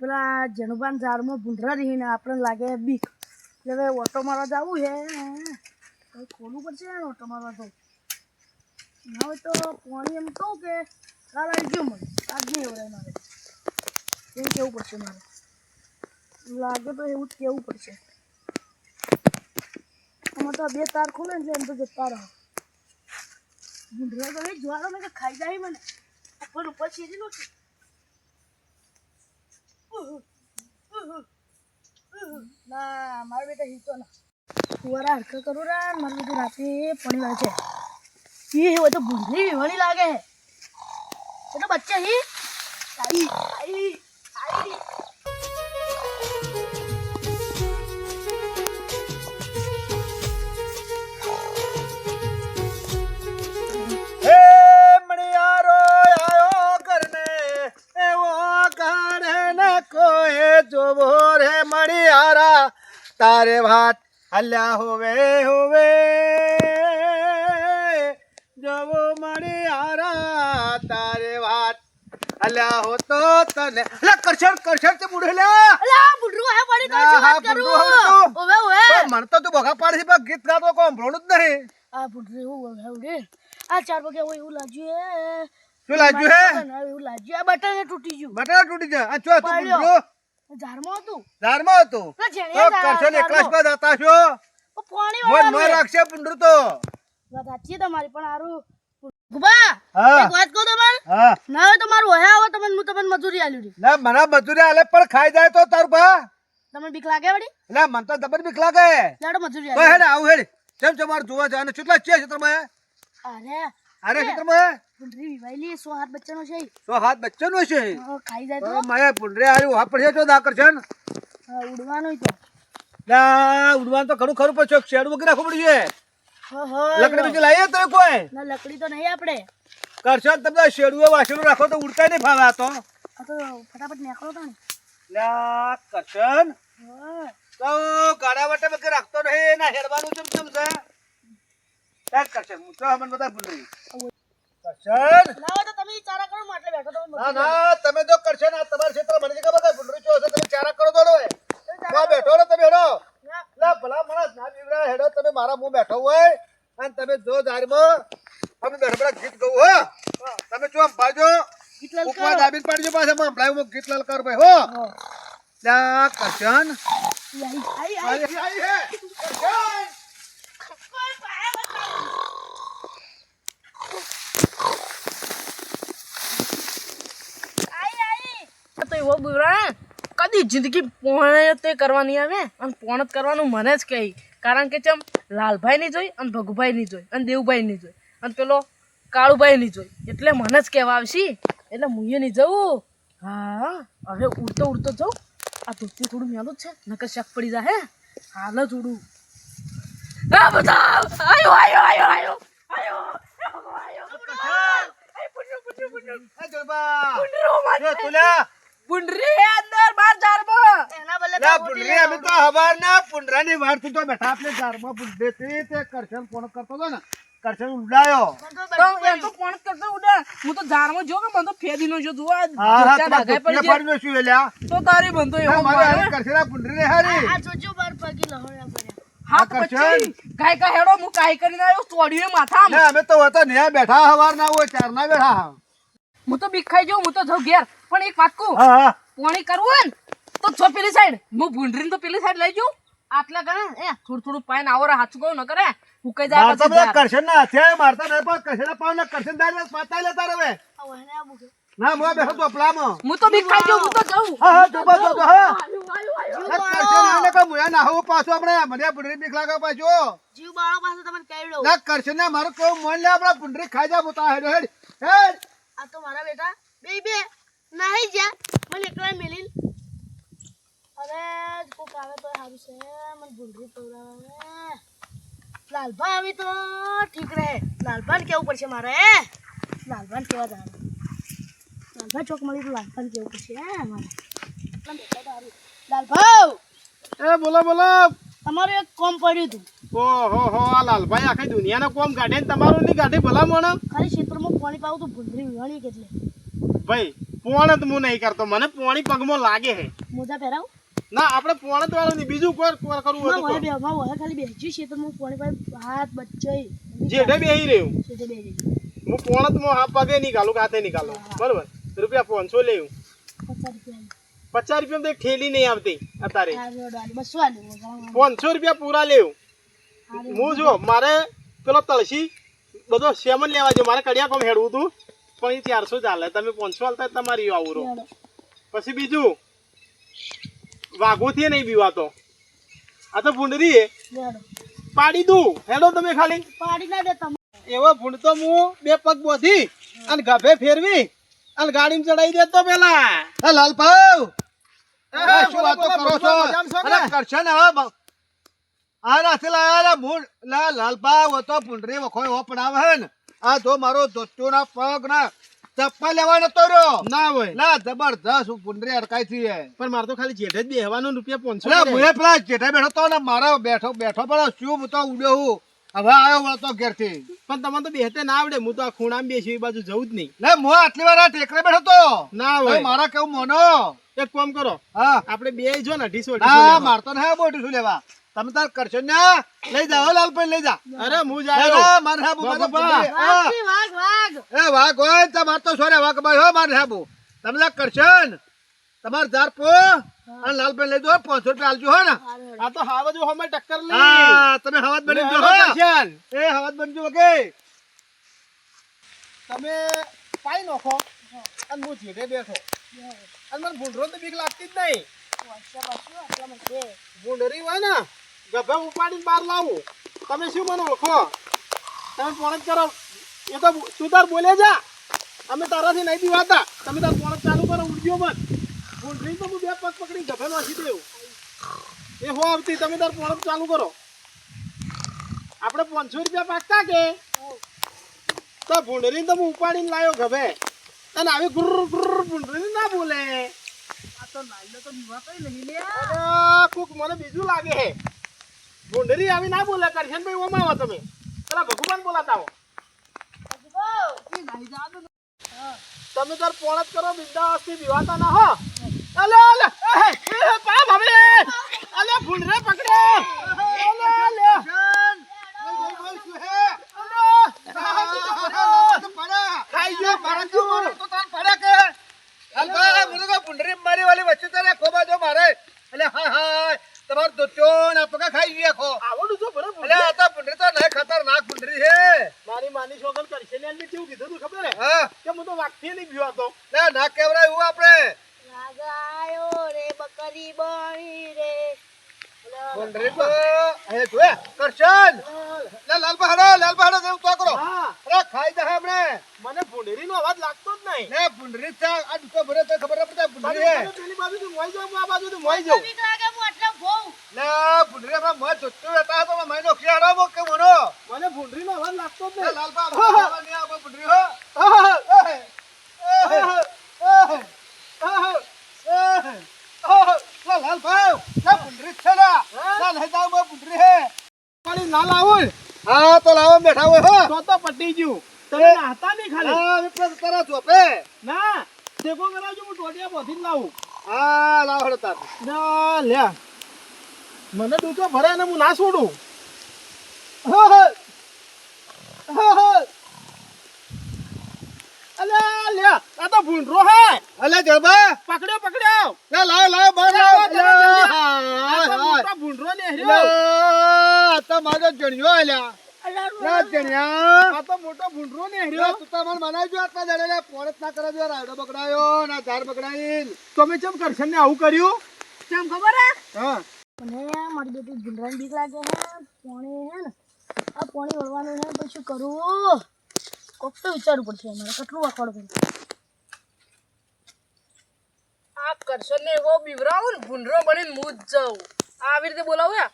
પેલા જનુબાન ઝાડમાં ભૂંડરા રહીને આપણે લાગે બીક. એટલે હવે ઓટો મારવા જવું છે ખોલવું પડશે ને ઓટો મારવા તો. ના હોય તો પાણી એમ કહું કે કાલ આવી ગયો મને. આજ નહીં એવડાય મારે. એમ કેવું પડશે મારે? લાગે તો એવું જ કેવું પડશે. આમાં તો બે તાર ખોલે એટલે એમ તો જતા રહો. ભૂંડરા તો નહીં જોવાનો મેં ખાઈ જાય મને. ઉપર ઉપર ચીરી લો ના, મારો બેટા હિતો ના. ફુવારા હરકા કરું રા મારું બધું રાતે પડી લાગે છે. એ હોય તો ભૂંડરી વિવાણી લાગે છે એ તો બચ્ચા હી. આઈ આઈ આઈ. તારે વાત હલ્યા હોવે હોવે. જોવો આરા તારે વાત હલ્યા હો તો તને. લે કરશન કરશન તે બુઢે લે. અલા બુઢરો હે તો હા, વાત કરું. ઓવે ઓવે મન તો તું બોગા પાડી છે પણ ગીત ગાતો કોઈ ભણું જ નહીં. આ બુઢરે હું ઓવે આ ચાર વાગે હોય એવું લાગ્યું હે. શું લાગ્યું હે? ના, એવું લાગ્યું. આ બટન તૂટી ગયું. બટન તૂટી ગયું. આ ચો તું પાડ્યો. ઝાડમાં હતું. ધારમો હતું? ના, તો કરશો ને કરશન એકલા જતા છો પાણી વાળા વાળાનું રાખશે પુંડર તો વાત તમારી પણ હારું. ગુબા હા. એક વાત કહું તમારે? હા. ના હોય તો મારું ઓહે આવો તમને હું તમને મજૂરી આલ્યું રી ના મને મજૂરી આલે પણ ખાઈ જાય તો તારું બા તમને બીક લાગે વડી એટલે મને તો દબર બીક લાગે. લાડો મજૂરી આલે હેડ આવું હેડ કેમ છે મારે જોવા જવાનું કેટલા છે તમે અરે અરે ક્ષેત્રમાં ભૂંડરી વિવાયેલી સો હાથ બચ્ચાનો છે. તો હાથ બચ્ચો નો છે ખાઈ જાય તો. મારે પુંડરે આવ્યું હા પડશે તો દા કરશે ને? ઉડવાનું તો લા ઉડવાનું તો ખરું ખરું પછી શેડ વગેરે રાખવું પડશે લકડી બીજી લાવીએ તો કોઈ? ના લકડી તો નહીં આપણે. કરશે તમે શેડુએ વાસણું રાખો તો ઉડતા નહીં ફાવે આ તો. ફટાફટ નીકળો તો ને લા કરશન હા. તો ગાડા વટે વગર રાખતો નહીં ના હેડવાનું ચમ ચમ છે? ત્યાં કરશે. હું તો અમને બધા રહી કરશન ના તો તમે ચારા કરો માટલે બેઠો તો ના ના તમે તો કરશે ને આ તમારા ક્ષેત્ર મને ખબર કે ભૂંડરી ચો છે તમે ચારા કરો દોડો હું બેઠો ને તમે હેડો. લા ભલા માણસ ના બીવડા હેડો તમે મારા મું બેઠો હોય અને તમે જો દારમાં અમે બેઠા ગીત ગઉ હો. તમે જો આમ પાડજો ઉપવા દાબીને પાડજો પાછા માં હમણાં હું ગીત લલકાર ભાઈ હો. લા કરશન આઈ. આઈ આઈ. હે. કરશન આઈ, આઈ. તો એવો બુરા કદી જિંદગી પોણે તે કરવાની આવે અને પોણ જ કરવાનું મને જ કહી. કારણ કે ચમ, લાલભાઈ ની જોઈ અને ભગુભાઈ ની જોઈ અને દેવભાઈ ની જોઈ અને પેલો કાળુભાઈ ની જોઈ. એટલે મને જ કહેવા આવશે. એટલે હું નહીં જવું. હા, હવે ઉડતો ઉડતો જાઉં. આ ધોતી થોડું મેલું છે, નકર શક પડી જાય હે. હાલ જ ઉડું. આ બધા, આયો આયો આયો આયો એ ભગવાન, આયો ભગવાન. આય, પૂછ્યું, પૂછ્યું, પૂછ્યું. એ જોરબા પુંડરો મારી જો તુલા પુંડરી હે અંદર બાર જારમાં એના બદલે લા પુંડરી અમે તો હવારના પુંડરાની વાર તો બેઠા આપણે ઝાડમાં પુંડરેથી તે કરશન કોણ કરતો હતો ને? કરશન ઉડાયો. તો એમ તો કોણ કરતો ઉડે? હું તો જારમાં જો કે મને તો ફેદીનો જો જુઓ આ હા હા ધોતિયા તમારે ડાઘાઈ પડી ધોતિયા શું એલ્યા તો તારી બંધો એવો મારે મારે. હારી કરશન આ પુંડરી હારી. આ જોજો બાર પગી લહણ્યા પડ્યા હાથ પછી ગાય કા હેડો હું કાઈ કરીને આવ્યો તોડ્યું એ ને અમે તો હતા ન્યા બેઠા હવાર ના હોય ચાર ના બેઠા હું. તો બીખાઈ જાઉં હું તો જાઉં ઘેર. પણ એક વાત કહું હા હા. પોણી કરવું હોય ને તો જો પેલી સાઈડ હું ભૂંડરીને તો પેલી સાઈડ લઈ જઉં. આટલા ગણે એ થોડું થોડું પાઈને આવો રે હાચું કહું ન કરે હુકાઈ જાય મારતા બધા કરશે ના હાથે મારતા નહીં પણ કરશન પાવ ને કરશન દાર પાતા લેતા રવે ના મો બેઠો તો પલામાં હું તો બીક જો હું તો જાઉં. હા હા જો બસ જો હા આયુ, આયુ, આયુ. ના, કરશન આને ના હોવું પાછું આપણે. મને પુંડરી બીક લાગે પાછું. જીવ બાળો પાસે તમને કહી દઉં ના કરશે ને મારું કેવું મોન લે આપડા પુંડરી ખાઈ જા મોટા હેડ હેડ હેડ. આ તો મારા બેટા. બે બે નાહી જા. મને એકલા મેલી હવે કોક આવે તો સારું છે. મને ભૂંડરી પવડાવે લાલભા આવી તો ઠીક રહે લાલભાન કેવું પડશે મારે? લાલભાન કેવા લાલભા ચોક મળી તો લાલભાન કેવું પડશે મારે? એ બોલો બોલો. તમારું એક કોમ પડ્યું હતું. ઓહો હો આ લાલભાઈ આખી દુનિયાનો કોમ કાઢે ને તમારું નહીં કાઢે ભલા મોણ. ખાલી ક્ષેત્રમાં પાણી પાવું તો ભૂંડરી વિવાણી કેટલે. ભાઈ પોણ જ હું નહીં કરતો. મને પોણી પગમાં લાગે હે મોજા પહેરાવ. ના આપણે પોણ વાળો નહીં બીજું કોઈ કોઈ કરવું હોય તો બે માં વહે ખાલી બેસી છે તો હું પોણી પર હાથ બચ્ચે જેઠે બેહી રહ્યો. છે તે રહ્યો. હું પોણત મો હા પગે ઘાલું કે હાથે નહીં બરોબર? રૂપિયા પાંચસો લેવું પચાસ રૂપિયા પચાસ રૂપિયા તો ઠેલી નહીં આવતી અત્યારે. પાંચસો રૂપિયા પૂરા લેવું હું જો મારે પેલો તળસી બધો સેમન લેવા જો મારે કડિયા કોમ હેડવું હતું પણ એ ચારસો ચાલે તમે પાંચસો હાલતા તમારી આવું રહો. પછી બીજું. વાઘોથી નહીં બીવાતો આ તો ભૂંડરી હે. પાડી દઉં. હેડો તમે ખાલી. પાડી ના દે તમે. એવો ભૂંડ તો હું બે પગ બોધી અને ગભે ફેરવી અને ગાડીમાં ચડાઈ દેતો પેલા. હે એ, શું વાતો કરો છો? અરે કરશે ને હવે આ નાથી લાયા રે મૂળ લા લાલભાઈ વો તો પુંડરી વખોય ને. આ તો મારો ના પગ ના ચપ્પા લેવાનો તો રહ્યો. ના હોય. લા જબરદસ્ત હું પુંડરી અડકાઈ થી હે. પણ મારે તો ખાલી જેઠે જ બેહવાનો રૂપિયા અરે મળે. પેલા જેઠે બેઠો તો ને મારા બેઠો બેઠો પણ શું હું તો ઉડ્યો હું? હવે આવ્યો વળતો ઘેરથી. પણ તમને તો બેહતે ના આવડે હું તો આ ખૂણામાં બેસી એ બાજુ જવું જ નહીં. લે મુએ આટલી વાર આ ટેકરે બેઠો તો? ના હોય. મારા કેવું મોનો? એક કામ કરો. હા. આપણે બે જો ને અઢીસો ના અઢીસો મારતો ને બોટું શું લેવા. તમે તાર કરશો ને? લઈ જાઓ લાલભાઈ લઈ જા. અરે હું જાય જાયો સાબુ મારે મારે. વાઘ વાઘ. એ વાઘ હોય તો માર તો સોરે વાઘ ભાઈ હો મારે સાબુ તમે તાર કરશો ને? તમાર જાર પો. અને લાલભાઈ લઈ દો પાંચસો રૂપિયા આલજો હો ને. આ તો હા બાજુ હમે ટક્કર લઈ. હા તમે હવાજ બની જો એ હવાજ બનજો કે તમે પાઈ નાખો અને હું જેઠે બેઠો. અને મને ભૂંડરો તો બીક લાગતી જ નહીં. ભૂંડરી હોય ને ગભે ઉપાડીને બહાર લાવું. તમે શું મને ઓળખો? તમે પોણ કરો એ તો સુધાર બોલે જા. અમે તારાથી નહીં દીવાતા તમે તાર પોણ ચાલુ કરો ઉડજો મત ભૂંડરી તો હું બે પગ પકડી ગભે નાખી દેવું. એ હો આવતી તમે તાર પોણ ચાલુ કરો. આપણે પાંચસો રૂપિયા પાકતા કે? તો ભૂંડરી તો હું ઉપાડીને લાવ્યો ગભે. અને આવી ગુર ગુર ભૂંડરી ના બોલે. આ તો નાઈ તો બીવાતોય નહીં લે કોક મને બીજું લાગે હે. ભૂંડરી આવી ના બોલે કરશનભાઈ ઓમાં આવો તમે. પેલા ભગવાન બોલાતા આવો. તમે તાર પોણ જ કરો, બિંદાસથી બીવાતા ના હો. અલે અલે પા, ભાભી. અલે, ભૂંડરે પકડે. અલે અલે ખાઈ ગયો મારા ખાઈ ગયો તો તાન પડે કે લાલભાઈ મને તો પુંડરી મારી વાલી વચ્ચે તારે ખોબા જો મારે એટલે હાય હાય તમાર દોત્યો ના પગા ખાઈ ગયા ખો આવડું છો બરાબર એટલે આ તો પુંડરી તો નહીં ખતરનાક પુંડરી છે મારી માની છોકર કરશે ને કેવું કીધું તું ખબર હે હા કે હું તો વાગથી નહીં બીવાતો ના ના કેવડાય એવું આપણે વાઘ આયો રે બકરી બળી રે પુંડરી તો. એ જોયા કરશન. લે લાલભાઈ હડો લાલભાઈ હડો જેવું તો કરો. હા. અરે ખાઈ જા આપણે મને ભૂંડરીનો અવાજ લાગતો જ નહીં. ને પુંડરી છે આ દુકો ભરે તો ખબર ના પડે પુંડરી હે. પેલી મોઈ હું આ બાજુથી મોઈ હું ના પુંડરી આપણે મોય જોતો હતા તો મહિનો ખિયાડો મો કે મોનો? મને ભૂંડરીનો અવાજ લાગતો જ નહીં. લાલભાઈ આપણે નહીં આપણે પુંડરી હો આહા, એ એ એ આહા. લા લાલભાઈ લા પુંડરી છે ના લા લઈ જાવ મો પુંડરી હે પાણી ના લાવો ને, હા તો લાવો બેઠા હોય હો. તો તો પટી ગયું. તમે નાતા નહીં ખાલી. હા વિપ્લવ તારા પે ના ટેકો કરાવજો હું ટોટિયા બોધી લાવું. હા લાવ હડો તાર. ના લે મને ડૂચો ભરે ને હું ના છોડું. અલે લે આ તો ભૂંડરો હે. અલે જળબા. પકડ્યો પકડ્યો. લા લાવ લાવ બહાર લાવ લાવો, જલ્દી. આ હાય તો હાય મોટો ભૂંડરો ને હેર્યો. લા તો મારો જણ્યો આલ્યા લા જણ્યા આ તો મોટો ભૂંડરો ને લા હેર્યો તું તો મને બનાવજો આટલા દડે લે પોણત ના કરે જો રાયડો બગડાયો ના ધાર બગડાઈન. તમે ચમ કરશન ને આવું કર્યું? કેમ ખબર હે? હા. મને મારી બેટી ભૂંડરાની બીક લાગે હે પોણી હે ને. આ પોણી વળવાનું હે પછી કરું? કોક તો વિચારવું પડશે કેટલું વાખવાડવું પડશે આ કરશન ને એવો બીવરાવું ને ભૂંડરો બનીને હું જ જાઉં. આવી રીતે બોલાવું યા.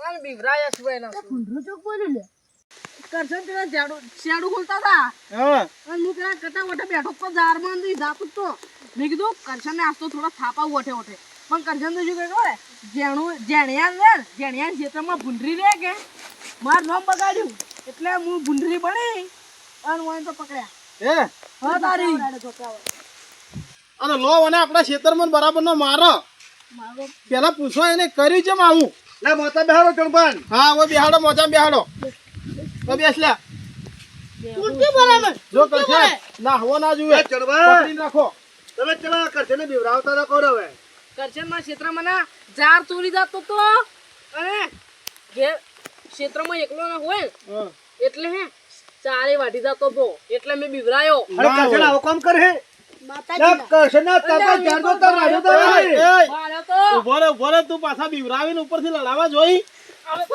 આમ બીવરાયા સિવાય ના ભૂંડરું ચોક બોલ્યો લે? કરશન પેલા ઝાડુ શેડું ખોલતા હતા હા. અને હું પેલા કટા વટે બેઠો તો ઝાડમાં અંદર જાતું તો મેં કીધું કરશન ને આજ તો થોડા થાપા વઠે વઠે પણ કરશન તો શું કહે ખબર? હે? જેણું જેણિયા ને જેણિયા ખેતરમાં ભૂંડરી રે કે? માર નામ બગાડ્યું. એટલે હું ભૂંડરી બની અને મને તો પકડ્યા. એ હા તારી. અને લો અને આપણા ખેતરમાં બરાબર નો મારો. મારો પેલા પૂછો એને કર્યું છે આવું લે મોતા બેહાડો ચણબાન હા ઓ બેહાડો મોજા બેહાડો. તો બેસ લે બરાબર જો કરશે. ના હવો ના જુએ. એ પકડી રાખો. તમે ચલા કરશે ને બીવરાવતા ના કોણ હવે. કરશનમાં ક્ષેત્રમાં ના. જાર ચોરી જાતો તો. અને ઘેર ક્ષેત્રમાં એકલો ના હોય એટલે હે ચારે વાટી જતો તો એટલે મેં બિવરાયો. અરે ના કરશે હોય. આવું કામ કરે તો તો એય, નહીં. એય, માર્યો તો ઊભો રે ઊભો રે તું પાછા બીવરાવીને ઉપરથી લડાવા જોઈ. બસ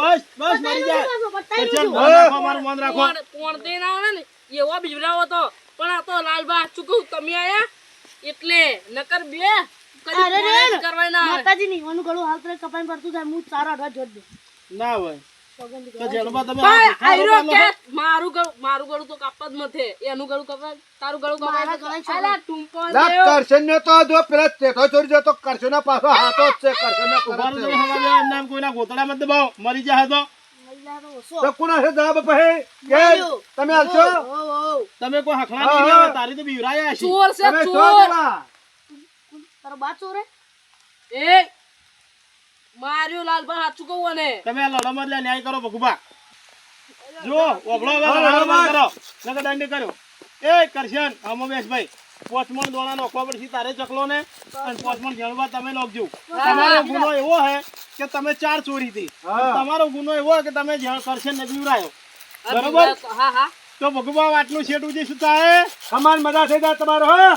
બસ બસ મરી જાય. કરશે મન રાખો મારું મન રાખો. પોણ પોણ ના આવે ને એવો બિવરાવો તો. પણ આ તો લાલબા ચૂકવું તમે આયા? એટલે નકર બે કરવાય ના આવે. માતાજી ની વાનું ગળું હાલ તો કપાઈ પડતું થાય હું સારા જોડ ના ભાઈ મારું ગળું મારું ગળું તો કાપવા જ મથે એનું ગળું કપાય. તારું ગળું કપાય. ગળાએ છોડો. અલા ટૂંપો લા દેવ. કરશે ને તો જો પેલા ચેઠો ચોરી જતો કરશે ના પાછો હાથો જ છે. કરશે ના તમે છે. હવા દેવા, કોઈના ગોતડા મત દબાવો. મરી જાય તો મહિલા તો ઓછો તો કોના છે જવાબ પછી તમે ઓ તમે કોઈ હા, હા. લેવા, તારી તો બીવરાયા છે. ચોર છે ચોર. તારો બા ચોરે એ માર્યો લાલબા સાચું કહું ને તમે આ લડો મત ન્યાય કરો ભગુબા. જો બંધ કરો નકર દંડ કર્યો. એ કરશન હમો બેસ ભાઈ પોચમણ દોણા નોખવા પડશે તારે ચકલો ને. અને પોચમણ જળવા તમે નોખજો તમારો ગુનો એવો હે કે તમે ચાર ચોરી હતી. તમારો ગુનો એવો કે તમે કરશે કરશન ને બીવરાયો બરોબર? હા હા. તો ભગવાન આટલું શેઠ ઉજી શું થાય સમાન મજા થઈ જાય તમારો હા.